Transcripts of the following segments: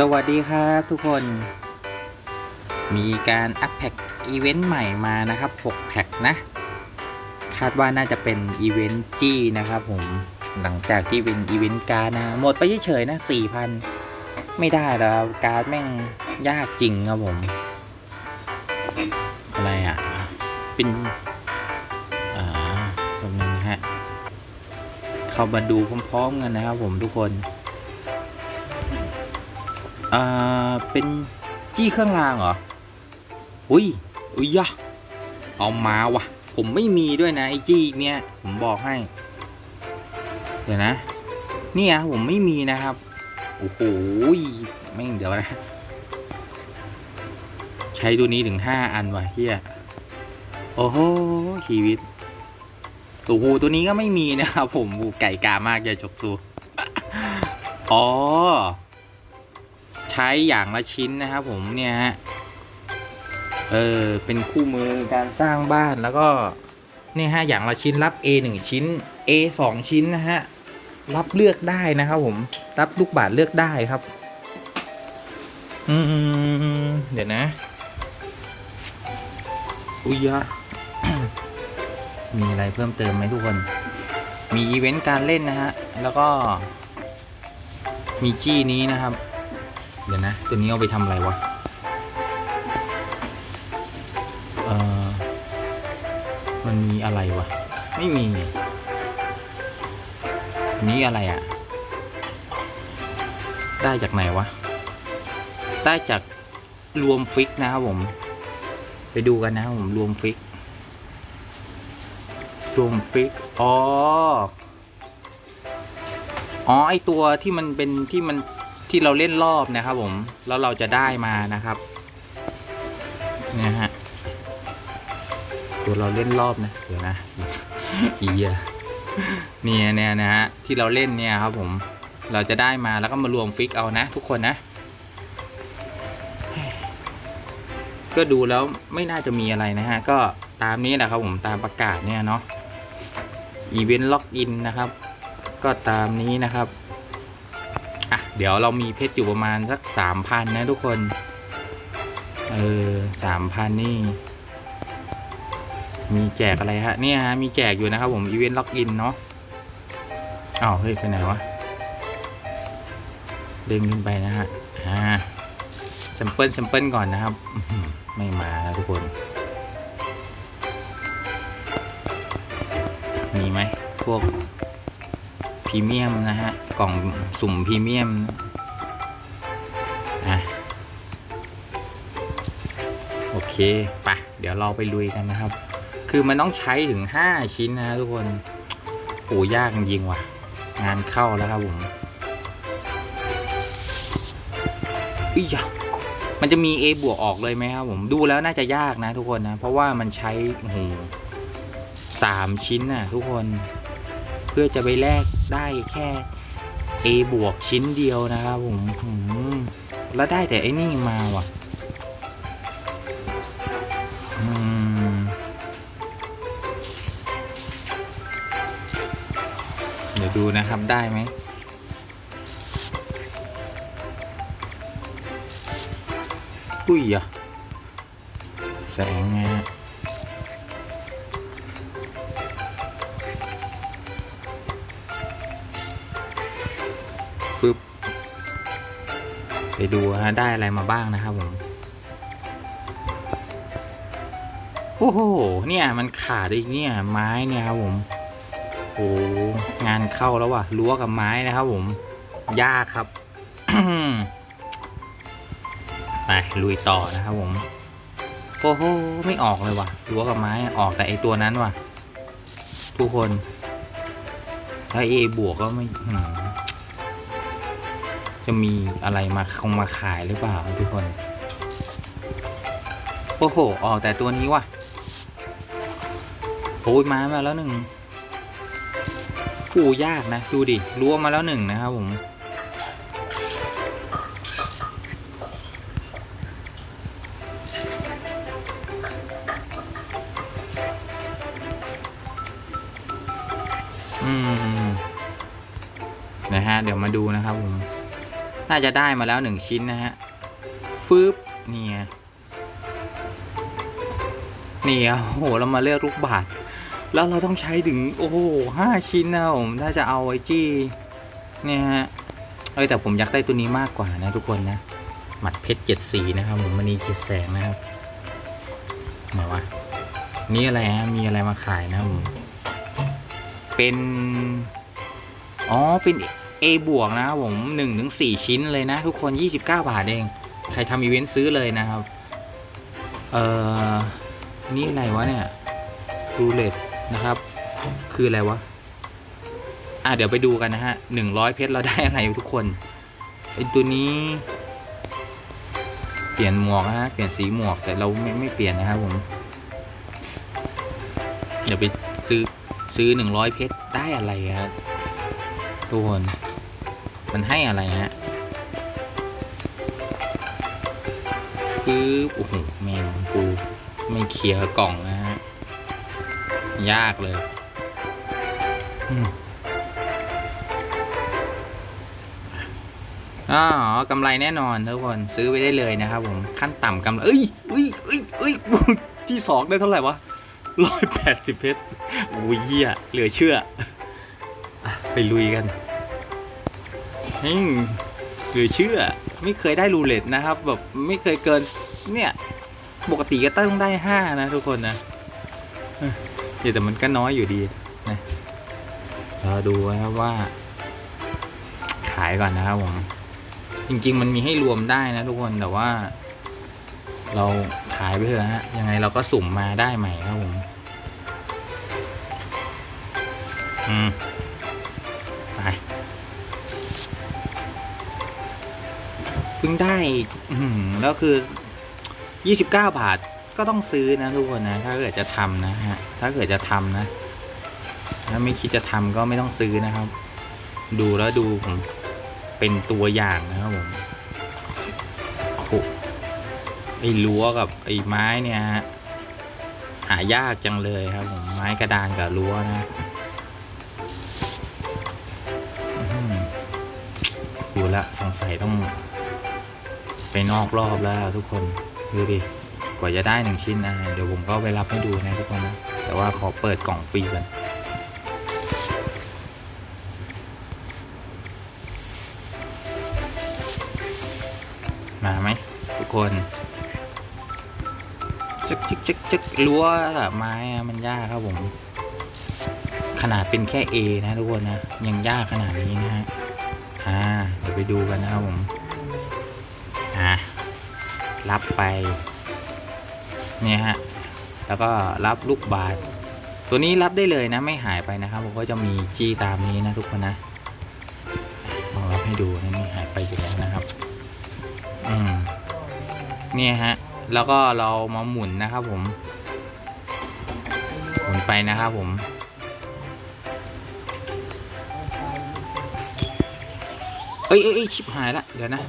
สวัสดีครับทุกคน มีการอัพแพ็กอีเวนต์ใหม่มานะครับ 6 แพ็กนะ คาดว่าน่าจะเป็นอีเวนต์จี้นะครับผม หลังจากที่เป็นอีเวนต์การดนะ หมดไปเฉยๆนะ4,000 ไม่ได้แล้วการดแม่งยากจริงครับผม อะไรอะ เป็นอ่าตรงนึงนฮะ เข้ามาดูพร้อมๆกันนะครับผมทุกคน อ่า เป็นจี้เครื่องรางเหรอ อุ้ย อุ้ยยะเอามาวะผมไม่มีด้วยนะไอ้จี้เนี้ย ผมบอกให้ เดี๋ยวนะ เนี่ยผมไม่มีนะครับ โอ้โหไม่งเดี๋ยวนะ ใช้ตัวนี้ถึงห้าอันว่ะเฮียโอ้โห ชีวิตโอ้โหตัวนี้ก็ไม่มีนะครับผมไก่กามากยายจกซู อ๋อ ใช้อย่างละชิ้นนะครับผมเนี่ยฮะเออเป็นคู่มือการสร้างบ้านแล้วก็นี่ฮะอย่างละชิ้นรับ A 1 ชิ้น A 2 ชิ้นนะฮะรับเลือกได้นะครับผมรับลูกบาทเลือกได้ครับ อืมเดี๋ยวนะ อุยยะมีอะไรเพิ่มเติมไหมทุกคน มีอีเวนต์การเล่นนะฮะ แล้วก็ มีจี้นี้นะครับ เดี๋ยวนะ ตัวนี้เอาไปทำอะไรวะ เออมันมีอะไรวะ ไม่มีอันนี้อะไรอะ่ะ ได้จากไหนวะ ได้จากรวมฟิกนะครับผม ไปดูกันนะครับผมรวมฟิก รวมฟิก อ๋อ อ๋อ ไอตัวที่มันเป็นที่มัน ที่เราเล่นรอบนะครับผมแล้วเราจะได้มานะครับเนี่ยฮะตัวเราเล่นรอบนะเดี๋ยวนะอีเยเนี่ยเนี่ยนะฮะที่เราเล่นเนี่ยครับผมเราจะได้มาแล้วก็มารวมฟิกเอานะ ทุกคนนะ ก็ดูแล้วไม่น่าจะมีอะไรนะฮะ ก็ตามนี้แหละครับผมตามประกาศเนี่ยเนาะอีเวนต์ล็อกอินนะครับ ก็ตามนี้นะครับ อะ เดี๋ยวเรามีเพชรอยู่ประมาณสักสามพันนะทุกคน เออสามพันนี่ มีแจกอะไรฮะ เนี่ยฮะ มีแจกอยู่นะครับผม อีเวนต์ล็อกอินเนาะอ้าวเฮ้ยไปไหนวะเด้งขึ้นไปนะฮะ อ่าแซมเปิลแซมเปิลก่อนนะครับ ไม่มาแล้วทุกคน มีไหมพวก พรีเมียมนะฮะ กล่องสุ่มพรีเมียมอะโอเคปะเดี๋ยวเราไปลุยกันนะครับ คือมันต้องใช้ถึง 5 ชิ้นนะทุกคนโอ้ยากจริงว่ะ งานเข้าแล้วครับผมอียะมันจะมี A บวกออกเลยไหมครับผมดูแล้วน่าจะยากนะทุกคนนะ เพราะว่ามันใช้โอ้โหสามชิ้นน่ะทุกคน พื่อจะไปแลกได้แค่ A บวกชิ้นเดียวนะครับผมแล้วได้แต่ไอ้นี่มาว่ะเดี๋ยวดูนะครับได้ไหมอุ้ยอะแสงไงฮะ ฟึบไปดูฮะได้อะไรมาบ้างนะครับผม โอ้โห เนี่ยมันขาดอีกเนี่ยไม้เนี่ยครับผมโอ้งานเข้าแล้วว่ะรั้วกับไม้นะครับผมยากครับไปลุยต่อนะครับผมโอ้โหไม่ออกเลยว่ะรั้วกับไม้ออกแต่ไอตัวนั้นว่ะ ทุกคนถ้าเอบวกก็ไม่ จะมีอะไรมาคงมาขายหรือเปล่าทุกคน โอ้โห ออกแต่ตัวนี้ว่ะโอ้ยมามาแล้วหนึ่งกูยากนะ ดูดิรั้วมาแล้วหนึ่งนะครับผม อืม นะฮะ เดี๋ยวมาดูนะครับผม น่าจะได้มาแล้วหนึ่งชิ้นนะฮะฟึบเนี่ยนี่อะโอ้โหเรามาเลือกลูกบาศก์แล้วเราต้องใช้ถึงโอ้โหห้าชิ้นนะผมถ้าจะเอาไว้จี้เนี่ยฮะเอ้ยแต่ผมอยากได้ตัวนี้มากกว่านะทุกคนนะหมัดเพชรเจ็ดสีนะครับผมมันนี้เจ็ดแสงนะครับไหนวะนี่อะไรฮะมีอะไรมาขายนะผมเป็น อ๋อเป็น A บวกนะครับผมหนึ่งถึงสี่ชิ้นเลยนะ ทุกคนยี่สิบเก้าบาทเอง ใครทำอีเวนต์ซื้อเลยนะครับ เอ่อ นี่อะไรวะเนี่ยรูเลตนะครับ คืออะไรวะ อะเดี๋ยวไปดูกันนะฮะหนึ่งร้อยเพชรเราได้อะไรทุกคนไอตัวนี้ เปลี่ยนหมวกนะฮะเปลี่ยนสีหมวกแต่เราไม่ไม่เปลี่ยนนะครับผม เดี๋ยวไปซื้อซื้อหนึ่งร้อยเพชรได้อะไรฮะทุกคน มันให้อะไรฮะคือโอ้โหแมวกูไม่เคลียร์กล่องนะฮะ ยากเลยอ๋อกำไรแน่นอนทุกคนซื้อไปได้เลยนะครับผม ขั้นต่ำกำไร เอ้ยเอ้ยเอ้ยเอ้ยที่สองได้เท่าไหร่วะร้อยแปดสิบเพชรโอ้ยเหี้ยเหลือเชื่อ ไปลุยกัน หลือเชื่อไม่เคยได้รูเล็ตนะครับแบบไม่เคยเกินเนี่ยปกติก็ต้องได้ห้านะทุกคนนะเอ้ยแต่มันก็น้อยอยู่ดีนะเราดูนะครับว่า ขายก่อนนะครับผมจริง ๆ มันมีให้รวมได้นะทุกคนแต่ว่า เราขายไปเถอะฮะยังไงเราก็สุ่มมาได้ใหม่ครับผมอืม พิ่งได้อืแล้วคือ 29 บาทก็ต้องซื้อนะทุกคนนะ ถ้าเกิดจะทำนะฮะ ถ้าเกิดจะทำนะ ถ้าไม่คิดจะทำก็ไม่ต้องซื้อนะครับ ดูแล้วดูผมเป็นตัวอย่างนะครับผมโอ้ไอ้รั้วกับไอ้ไม้เนี่ยฮะหายากจังเลยครับผมไม้กระดานกับรั้วนะดูแลวสงสัยต้อง ไปนอกรอบแล้วทุกคนดูดิกว่าจะได้หนึ่งชิ้นนะเดี๋ยวผมก็ไปรับให้ดูนะทุกคนนะ แต่ว่าขอเปิดกล่องฟรีก่อนมาไหมทุกคนจึกจึกจึกจึกรั้วอไม้มันยากครับผม ขนาดเป็นแค่ A นะทุกคนนะ ยังยากขนาดนี้นะฮะอ่าเดี๋ยวไปดูกันนะครับผม รับไปเนี่ยฮะแล้วก็รับลูกบาศก์ตัวนี้รับได้เลยนะไม่หายไปนะครับผมก็จะมีจี้ตามนี้นะทุกคนนะลองรับให้ดูนะไม่หายไปอยู่แล้วนะครับอืมเนี่ยฮะแล้วก็เรามาหมุนนะครับผม หมุนไปนะครับผมเอ้ยเอ้ยเอ้ยชิบหายละเดี๋ยวนะ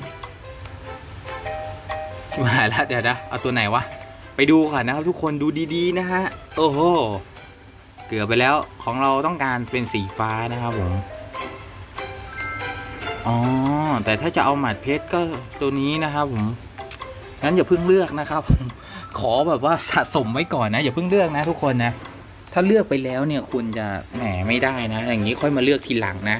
ชิบหายละเดี๋ยวนะเอาตัวไหนวะ ไปดูก่อนนะครับทุกคนดูดีๆนะฮะ โอ้โห เกือบไปแล้วของเราต้องการเป็นสีฟ้านะครับผม อ๋อ แต่ถ้าจะเอาหมัดเพชรก็ตัวนี้นะครับผม งั้นอย่าเพิ่งเลือกนะครับผมขอแบบว่าสะสมไว้ก่อนนะ อย่าเพิ่งเลือกนะทุกคนนะ ถ้าเลือกไปแล้วเนี่ยคุณจะแหมไม่ได้นะ อย่างนี้ค่อยมาเลือกทีหลังนะ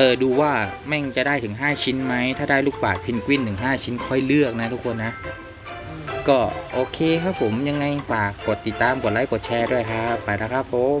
เออดูว่าแม่งจะได้ถึง 5 ชิ้นไหม ถ้าได้ลูกบาศก์เพนกวินถึง 5 ชิ้นค่อยเลือกนะทุกคนนะ ก็โอเคครับผมยังไงฝากกดติดตามกดไลค์กดแชร์ด้วยครับ ไปแล้วครับผม